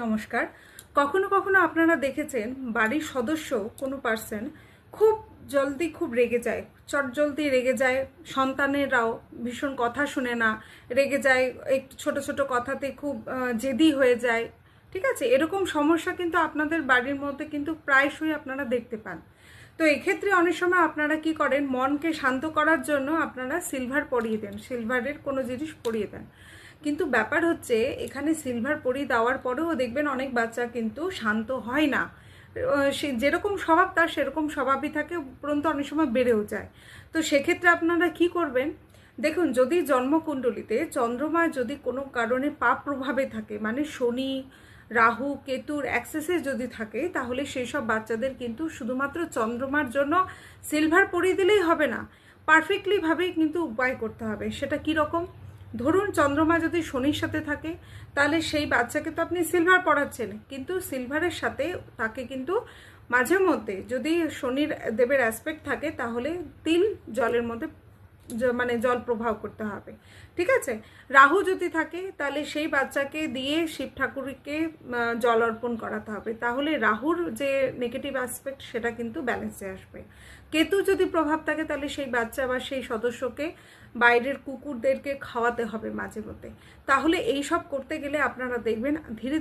নমস্কার। কখনো কখনো আপনারা দেখেছেন বাড়ির সদস্য কোনো পার্সন খুব জলদি খুব রেগে যায়, চট জলদি রেগে যায়, সন্তানেরাও ভীষণ কথা শুনে না, রেগে যায় একটু ছোট ছোট কথাতে খুব জেদি হয়ে যায়, ঠিক আছে? এরকম সমস্যা কিন্তু আপনাদের বাড়ির মধ্যে কিন্তু প্রায়শই আপনারা দেখতে পান। তো এক্ষেত্রে অনেক সময় আপনারা কি করেন, মনকে শান্ত করার জন্য আপনারা সিলভার পরিয়ে দেন সিলভারের কোনো জিনিস পরিয়ে দেন। কিন্তু ব্যাপার হচ্ছে, এখানে সিলভার পরিয়ে দেওয়ার পরেও দেখবেন অনেক বাচ্চা কিন্তু শান্ত হয় না। সে যেরকম স্বভাব তার সেরকম স্বভাবই থাকে, উপরন্তু অনেক সময় বেড়েও যায়। তো সেক্ষেত্রে আপনারা কি করবেন? দেখুন, যদি জন্মকুণ্ডলিতে চন্দ্রমা যদি কোনো কারণে পাপ প্রভাবে থাকে মানে শনি, রাহু, কেতুর অ্যাক্সেসে যদি থাকে, তাহলে সেই সব বাচ্চাদের কিন্তু শুধুমাত্র চন্দ্রমার জন্য সিলভার পরিয়ে দিলেই হবে না। পারফেক্টলিভাবেই কিন্তু উপায় করতে হবে। সেটা কি রকম? ধরুন চন্দ্রমা যদি শনির সাথে থাকে, তাহলে সেই বাচ্চাকে তো আপনি সিলভার পড়াচ্ছেন। কিন্তু সিলভারের সাথে তাকে কিন্তু মাঝে মধ্যে যদি শনির দেবের অ্যাসপেক্ট থাকে, তাহলে তিল জলের মধ্যে মানে জল প্রবাহ করতে হবে। ঠিক আছে? রাহু যদি থাকে, তাহলে সেই বাচ্চাকে দিয়ে শিব ঠাকুরকে জল অর্পণ করাতে হবে। তাহলে রাহুর যে নেগেটিভ অ্যাসপেক্ট সেটা কিন্তু ব্যালেন্সে আসবে। কেতু যদি প্রভাব থাকে, তাহলে সেই বাচ্চা বা সেই সদস্যকে, বাইরের কুকুরদেরকে খাওয়াতে হবে মাঝে মধ্যে। তাহলে এই সব করতে গেলে আপনারা দেখবেন, ধীরে ধীরে